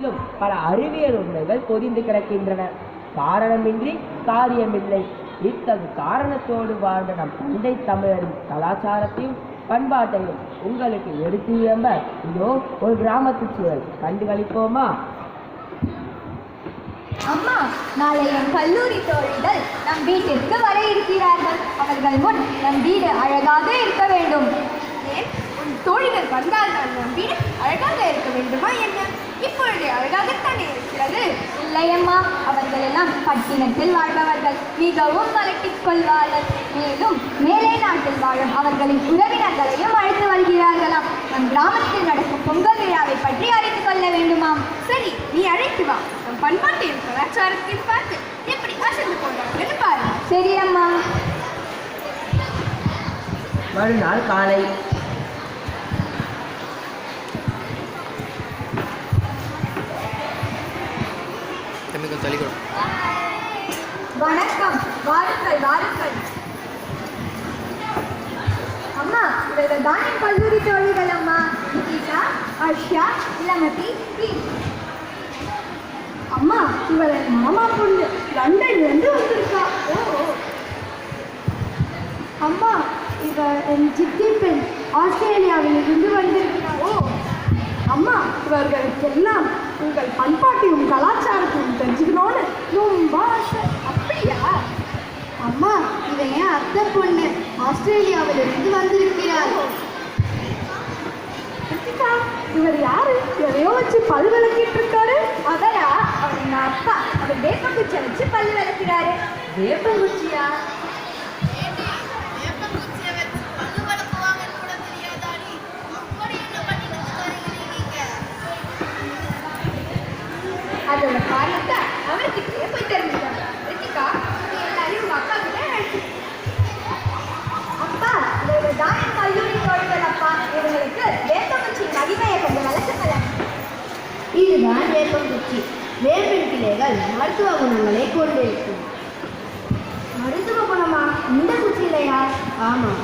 இதிலும் பல அறிவியல் உண்மைகள் பொதிந்து கிடக்கின்றன. காரணமின்றி காரியமில்லை. இத்தகு காரணத்தோடு வாழ்ந்த நம் தந்தை தமிழரின் கலாச்சாரத்தையும் பண்பாட்டையும் உங்களுக்கு எடுத்து இயம்ப இதோ ஒரு கிராமத்து சூழல். கண்டுகளிப்போமா அம்மா நாளை என் கல்லூரி தோழிகள் நம் வீட்டிற்கு வர இருக்கிறார்கள். அவர்கள் முன் நம் வீடு அழகாக இருக்க வேண்டும். ஏன்? உன் தோழிகள் வந்தால் நான் நம் வீடு அழகாக இருக்க வேண்டுமா என்ன? இப்பொழுது அழகாகத்தானே இருக்கிறது. இல்லையம்மா அவர்கள் எல்லாம் பட்டினத்தில் வாழ்பவர்கள். மிகவும் வளர்த்திக் கொள்வார்கள். மேலும் மேலை நாட்டில் வாழும் அவர்களின் உறவினர்களையும் அழைத்து வருகிறார்களாம். நம் கிராமத்தில் நடக்கும் பொங்கல் விழாவை பற்றி அறிந்து கொள்ள வேண்டுமாம். சரி நீ அழைத்து வா. நம் பண்பாட்டையும் கலாச்சாரத்தையும் பார்த்து எப்படி அசந்து கொண்டார்கள் பாரு சரி அம்மா மறுநாள் காலை தம்பி கொஞ்சம் வணக்கம் வாருங்கள் வாருங்கள். அம்மா இவர்கள் தான் கல்லூரி தோழிகள் அம்மா நிகிதா அர்ஷா இளமதி அம்மா இவள் மாமா பொண்ணு லண்டன்ல இருந்து வந்திருக்கா. ஓ அம்மா இவ என் சித்தி பெண் ஆஸ்திரேலியாவில் இருந்து வந்திருக்கா. ஓ. அம்மா இவர்களுக்கெல்லாம் உங்கள் பண்பாட்டையும் கலாச்சாரத்தையும் தெரிஞ்சுக்கணும்னு ரொம்ப ஆசை. அப்படியா? அம்மா இவன் என் அத்தை பொண்ணு. ஆஸ்திரேலியாவில் இருந்து வந்திருக்கிறார் இவர் யாரு? எதையோ வச்சு பல் விளக்கிட்டு இருக்காரு. அவரா அவர் அப்பா. அவர் வேப்பங்குச்சி வச்சு பல் விளக்கிறாரு. வேப்பங்குச்சியா? அதோட காரணத்தை அவர்கிட்டயே போய் தெரிஞ்சுக்காங்க ரித்திகா நீ எல்லாரையும் உங்க அப்பா கிட்ட அழைச்சு. அப்பா தான் என் கல்லூரி தோழிகள் அப்பா. இவங்களுக்கு வேப்பங்குச்சியின் மகிமையை கொஞ்சம் விளக்குங்களேன் இதுதான் வேப்பங்குச்சி. வேப்பின் கிளைகள் மருத்துவ குணங்களை கொண்டிருக்கும். மருத்துவ குணமா? இந்த குச்சி இல்லையா? ஆமாம்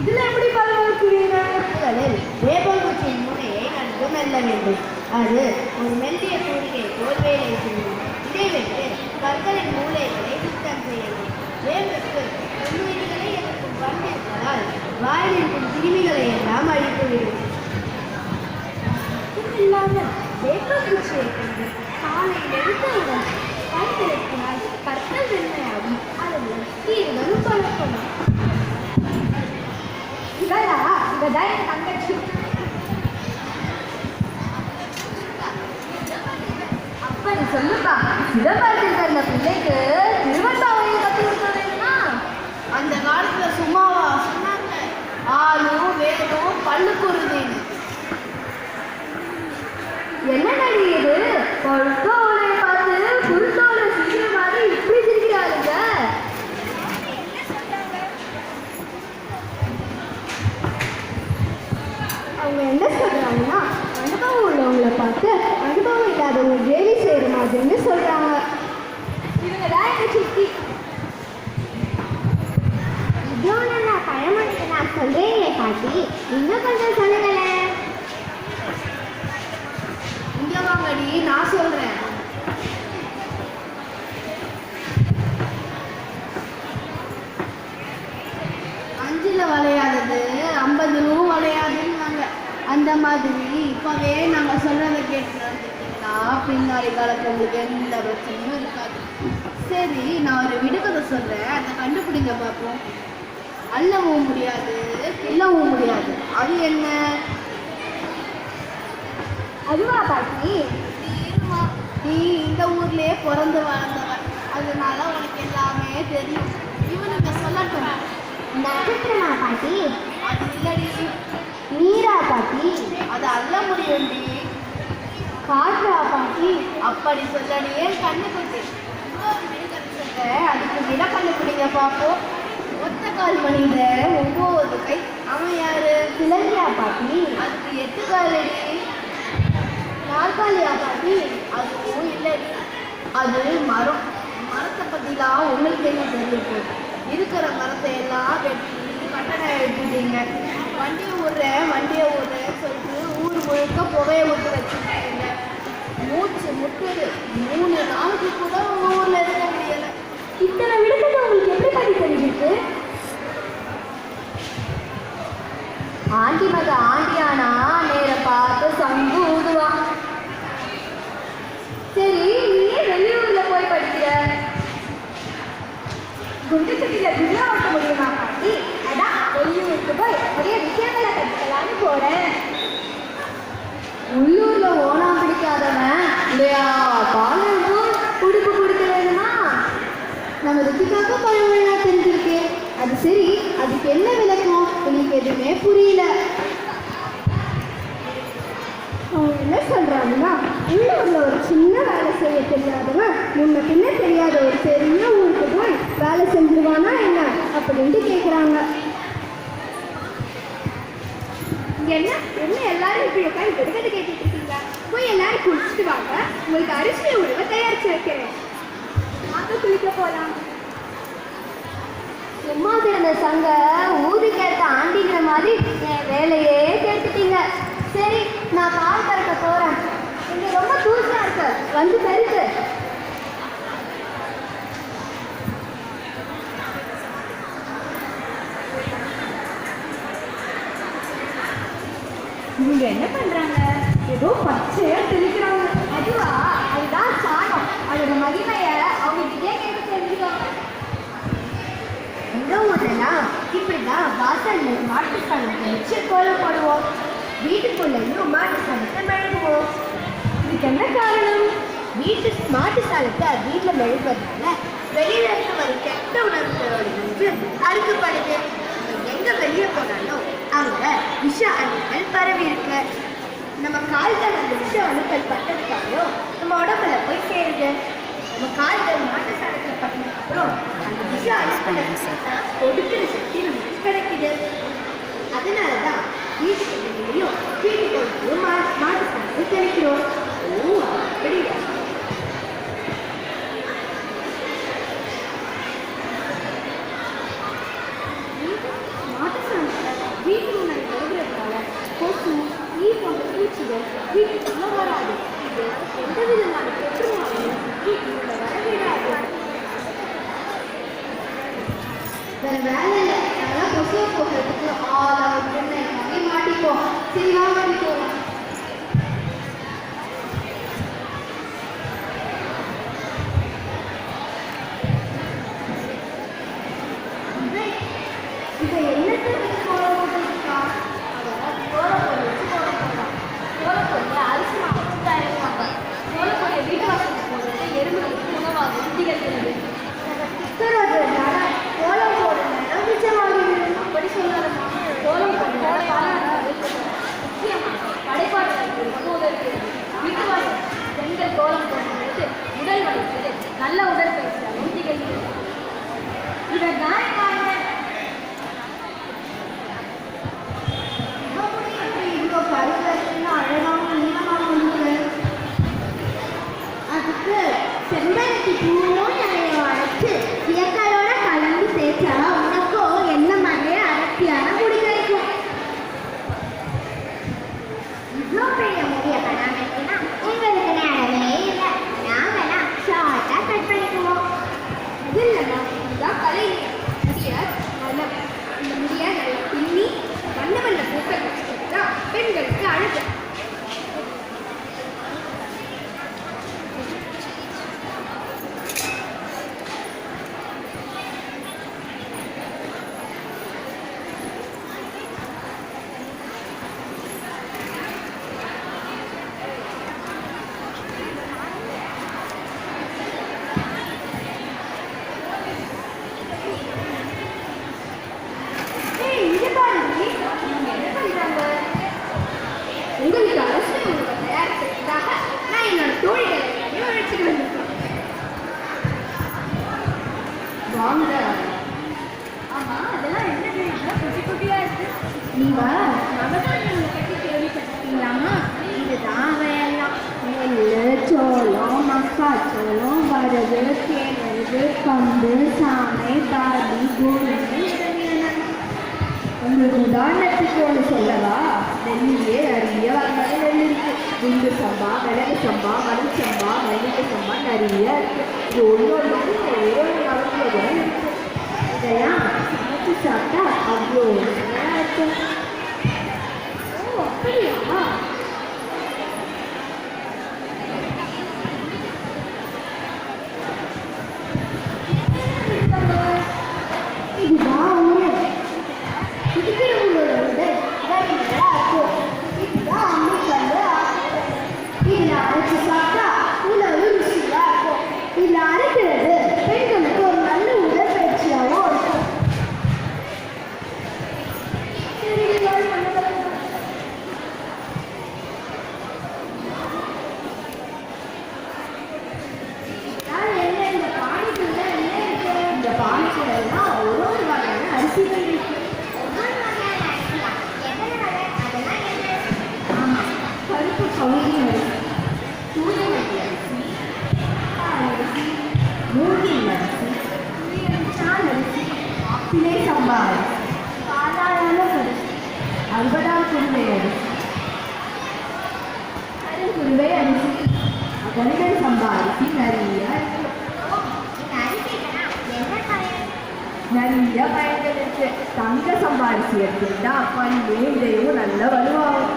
இதுல எப்படி பல் விளக்குவீங்க முதலில் வேப்பங்குச்சியின் முனையை நன்கு மெல்ல வேண்டும். அது ஒரு மெல்லிய தூணிகை போல் வேலை செய்யும் இதை கற்களின் மூளைகளை சுத்தம் செய்யணும் வேம்புக்கு நுண்ணுயிரிகளை எதிர்க்கும் பண்பு வாயில் இருக்கும் கிருமிகளை எல்லாம் அழித்துவிடும் இல்லாமல் வேப்பங்குச்சியை கொண்டு காலையில் எடுத்தவுடன் பல் விளக்கினால் பற்கள் வெண்மையாகும். அதில் கீழ்களும் பழக்கணும் இவரா? இவதான் என் தங்கச்சி அப்படி சொல்லுப்பா. சிதம்பரத்தில் பிறந்த பிள்ளைக்கு திருவண்ணாமலையில் கற்றுக் கொடுக்க வேணுமா அந்த காலத்துல சும்மாவா? சொன்னாங்க. ஆளும் வேகம் பல்லுக்குருதின்னு என்ன நடி இது? பொழுத்தோலை பார்த்து குருத்தோலை சிரிக்கிற மாதிரி இப்படி சிரிக்கிறாருங்க அவங்க என்ன சொல்றாங்கன்னா அனுபவம் உள்ளவங்களை பார்த்து அனுபவம் இல்லாதவங்க கேலி செய்யற மாதிரின்னு சொல்றாங்க. இவங்க தான் எங்க சித்தி. நான் பழமொழிக்கு நான் சொல்றேனே பாட்டி. இன்னும் கொஞ்சம் சொல்லுங்களேன் இங்க வாங்கடி நான் சொல்றேன். அஞ்சுல வளையாதது ஐம்பதுலும் வளையாதுன்னாங்க அந்த மாதிரி இப்பவே நாங்க சொல்றதை கேட்டு பின்னாடி காலத்துல உங்களுக்கு எந்த பிரச்சனையும் இருக்காது. சரி நான் ஒரு விடுகதை சொல்றேன். அதை கண்டுபிடிங்க பார்ப்போம் அள்ளவும் முடியாது கிள்ளவும் முடியாது. அது என்ன? அதுவா பாட்டி? நீ இந்த ஊர்லயே பிறந்து வளர்ந்தவன். அதனால உனக்கு எல்லாமே தெரியும். இவனுக்கு சொல்லட்டும். நட்சத்திரமா பாட்டி? அது இல்லடி. நீரா பாட்டி? அது அல்ல முடியும்டி. காற்றா பாட்டி அப்படி சொல்லடி ஏன் கண்ணு குட்டி அதுக்கு விட கண்டுபிடிங்க பார்ப்போம் ஒத்த கால் மனித ஒன்பது கை. அவன் யாரு? சிலந்தியா பாட்டி அதுக்கு எட்டு காலடி நாற்காலியா பாட்டி அதுவும் இல்லடி அது மரம். மரத்தை பற்றிலாம் உங்களுக்கு என்ன தெரியும். இருக்கிற மரத்தை எல்லாம் வெட்டி கட்டணம் எழுதிட்டீங்க வண்டியை விடுறேன் வண்டியை விடுறேன்னு சொல்லிட்டு ஊர் முழுக்க புகையை விட்டு வச்சுருக்கீங்க இருக்குது மூணு நாளைக்கு கூட உங்க ஊர்ல இருக்க முடியல. இத்தனை விடுதலை உங்களுக்கு எப்படி படி தெரிஞ்சிருக்கு? ஆண்டி மக ஆண்டியானா? நேர பார்த்து சங்கு ஊதுவான் சரி நீ வெளியூர்ல போய் படிக்கிற. குண்டு சுட்டில குண்டா ஓட்ட முடியுமா பாட்டி அதான் வெளியூருக்கு போய் நிறைய விஷயங்களை கற்றுக்கலான்னு போறேன் உள்ளூர்ல ஓணாம் பிடிக்காதவன் இல்லையா பாலும் உடுப்பு கொடுக்க வேணுமா நம்ம ருத்திகாக்கு பழமொழியா தெரிஞ்சிருக்கு அது சரி அதுக்கு என்ன விளக்கம்? எனக்கு எதுவுமே புரியல. அவங்க என்ன சொல்றாங்கன்னா உள்ளூர்ல ஒரு சின்ன வேலை செய்ய தெரியாதவன் முன்ன பின்ன தெரியாத ஒரு பெரிய ஊருக்கு போய் வேலை செஞ்சிருவானா என்ன அப்படின்ட்டு கேட்குறாங்க என்ன? என்ன எல்லாரும் இப்படி உட்காந்து விடுகதை கேட்டுட்டு இருக்கீங்க? போய் எல்லாரும் குளிச்சுட்டு வாங்க. உங்களுக்கு அரிசி உணவை தயாரிச்சு வைக்கிறேன். வாங்க குளிக்க போகலாம் சும்மா கிடந்த சங்க ஊதி கேட்ட ஆண்டிங்கிற மாதிரி என் வேலையே கேட்டுட்டீங்க. சரி நான் பால் கறக்க போறேன். இங்க ரொம்ப தூசா இருக்கு. வந்து பெருக்கு. இவங்க என்ன பண்றாங்க? ஏதோ பச்சையா தெளிக்கிறாங்க அதுவா அதுதான் சாணம் அதோட மகிமைய அவங்க கிட்டே கேட்டு தெரிஞ்சுக்கோங்க எங்க இப்படிதான் வாசல்ல மாட்டு சாணத்தை வச்சு கோலம் போடுவோம். வீட்டுக்குள்ளேயும் மாட்டு சாணத்தை மெழுகுவோம். இதுக்கு என்ன காரணம்? வீட்டு மாட்டு சாணத்தை வீட்டில் மெழுகுவதனால வெளியில இருக்க ஒரு கெட்ட உணர்வுகளோடு அறுக்கப்படுது. எங்க வெளியே போனாலும் அங்க விஷ அணுக்கள் பரவி இருக்கு. நம்ம கால்கள் அந்த விஷ அணுக்கள் பட்டதுக்கப்புறம் நம்ம உடம்புல போய் சேருது. நம்ம கால்கள் மாட்டு சாணத்தில் பட்டதுக்கப்புறம் அந்த விஷ அணுக்களை ஒடுக்கிற சக்தி நமக்கு கிடைக்குது. அதனால தான் வீட்டுக்கு வீட்டுக்கு நீவா நவதானியங்களை பற்றி கேள்விப்பட்டிருக்கீங்களாமா இதுதான் வேலையா நெல் சோளம் மக்காச்சோளம் வரகு கேழ்வரகு கம்பு சாமை பாதி கோதுமை உங்களுக்கு உதாரணத்துக்கு ஒன்று சொல்லவா? நெல்லியே நிறைய வகையான நெல் இருக்கு. குண்டு சம்பா மிளகு சம்பா மண் சம்பா மல்லிகை சம்பா நிறைய இருக்கு. இது ஒவ்வொரு ஒவ்வொரு நாளும் இதெல்லாம் வச்சு சாப்பிட்டா அவ்வளோ நல்லா இருக்கும் ஓ அப்படியா மூளையும் நல்ல வலுவாகும்.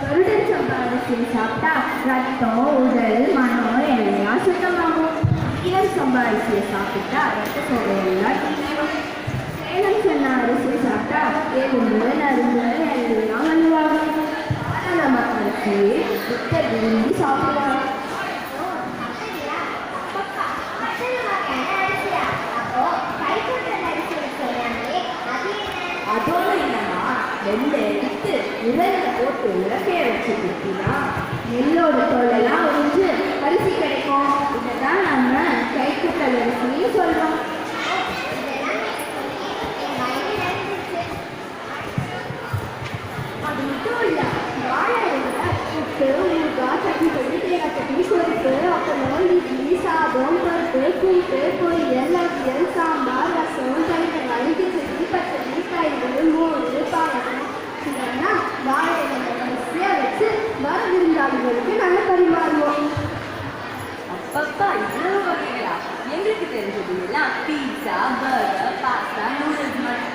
கருடன் சம்பாரிசி சாப்பிட்டா ரத்தம் உடல் மனம் எல்லாம் சுத்தமாகும். இளம் சம்பாரிசியை சாப்பிட்டா ரத்த சோகையெல்லாம் தீரும் சேலம் சொன்ன அரிசி சாப்பிட்டா எலும்பு நறும்பு எல்லாம் வலுவாகும். ஆனால் நம்ம அரிசியை புத்த விரும்பி சாப்பிடலாம். வெள்ளை எடுத்து உரலை போட்டு உலக்கைய வச்சு குத்தினா நெல்லோட தோலெல்லாம் உறிஞ்சு அரிசி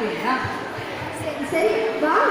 அப்படின்னா சரி சரி வாங்க.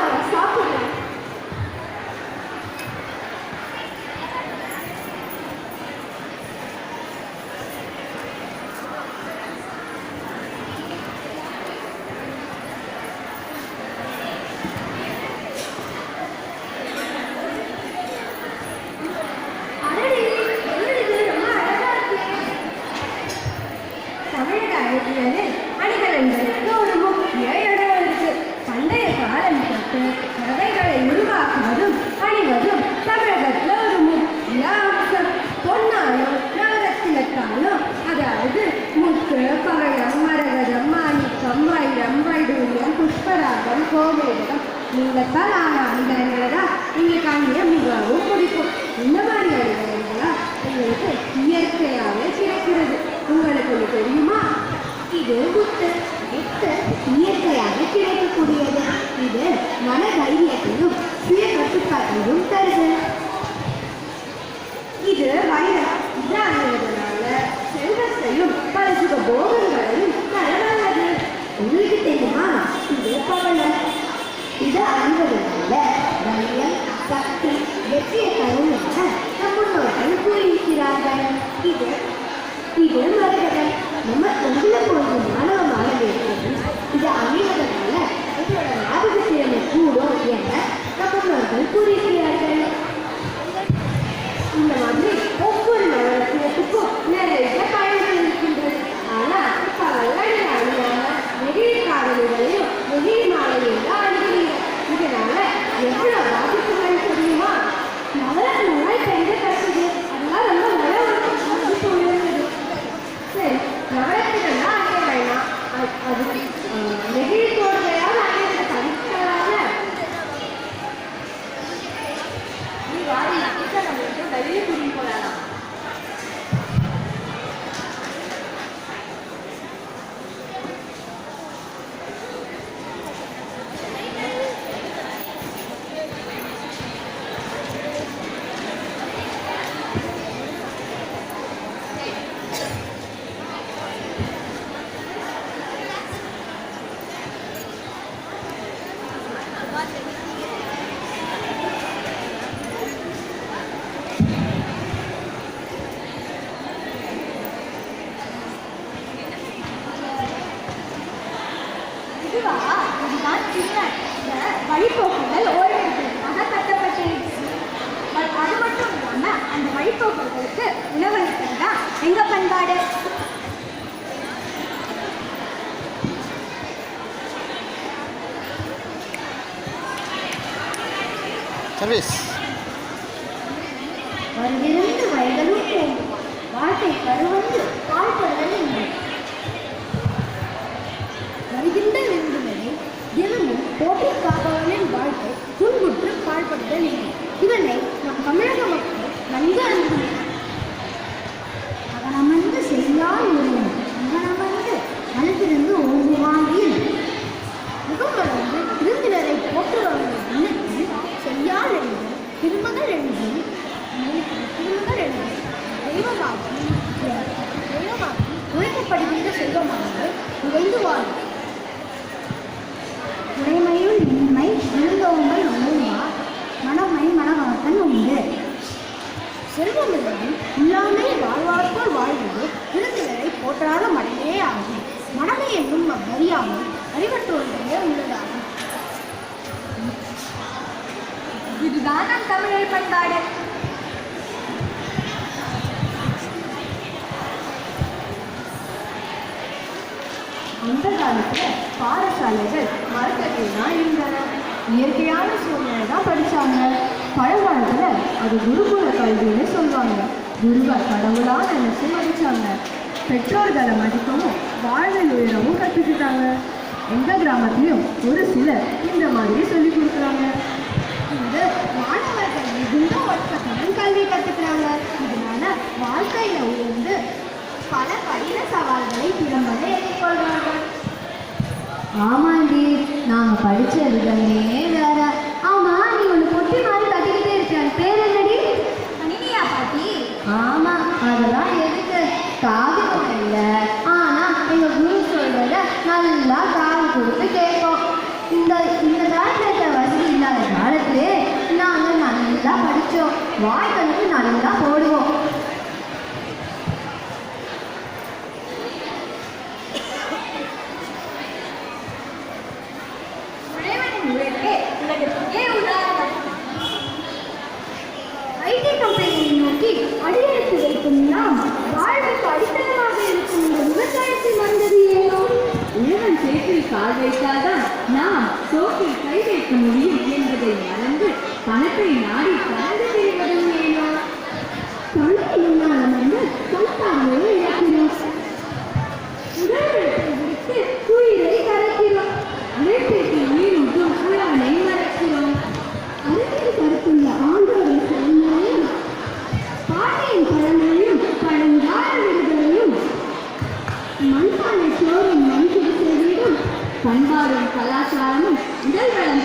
மாணவர்கள் நம்ம உள்ள போகிற மாணவ மாணவியர்களுக்கு இது அமைவதனால உங்களோட ஞாபக திறமை கூடும் என நம்மவர்கள் கூறியிருக்கிறார்கள் இந்த மாதிரி ஒவ்வொரு நகரத்திற்கும் நிறைய பயணங்கள் இருக்கின்றது ஆனா பல்லடி அணியான நெகிழி காவலிகளையும் நெகிழி மாலையும் தான் அணுகிறீங்க இதனால எவ்வளவு பாதிப்புகள் தெரியுமா நகரத்துல பெரிய கஷ்டம் அதெல்லாம் ரொம்ப சர்வீஸ் வருகிருந்து வயதலும் போகும். வாழ்க்கை கருவந்து பாழ்படுதல் இல்லை. வருகின்ற விருந்துகளை தினமும் போட்டி காப்பவர்களின் வாழ்க்கை துன்புற்று பாழ்படுதல் இல்லை. இதனை நம் தமிழக மக்கள் நன்கு அறிந்துள்ளனர் அந்த காலத்தில் பாடசாலைகள் மரக்கட்டில் தான் இருந்தன. இயற்கையான சூழ்நிலை தான் படித்தாங்க பழங்காலத்தில் அது குருகுல கல்வின்னு சொல்லுவாங்க. குருவை கடவுளாக நினைச்சு மதிச்சாங்க. பெற்றோர்களை மதிக்கவும் வாழ்வில் உயரவும் கற்றுக்கிட்டாங்க எங்கள் கிராமத்திலையும் ஒரு சிலர் இந்த மாதிரி சொல்லி கொடுக்குறாங்க. இந்த மாணவர்கள் மிகுந்த ஒழுக்கத்துடன் கல்வி கற்றுக்கிறாங்க இதனால வாழ்க்கையில் உயர்ந்து பல கடின சவால்களை திறம்பட எதிர்கொள்வார்கள் ஆமாண்டி நாங்க படிச்ச விதமே வேற. ஆமா நீ ஒண்ணு பொட்டி மாதிரி கட்டிக்கிட்டே இருக்க பேர் என்னடி? கணினியா பாட்டி. ஆமா அதெல்லாம் எதுக்கு? காது இல்ல. ஆனா எங்க குரு சொல்றத நல்லா காது கொடுத்து கேட்கும் இந்த இந்த காலத்துல வசதி இல்லாத காலத்திலே நாங்க நல்லா படிச்சோம். வாழ்க்கைக்கு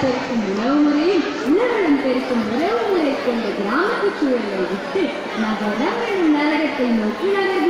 பெருக்கும் உணவு முறையும் உணர்வளம் பெருக்கும் உறவு முறை கொண்ட கிராமத்து சூழலை விட்டு நகரங்கள் எனும் நரகத்தை நோக்கி நகர்கின்றோம்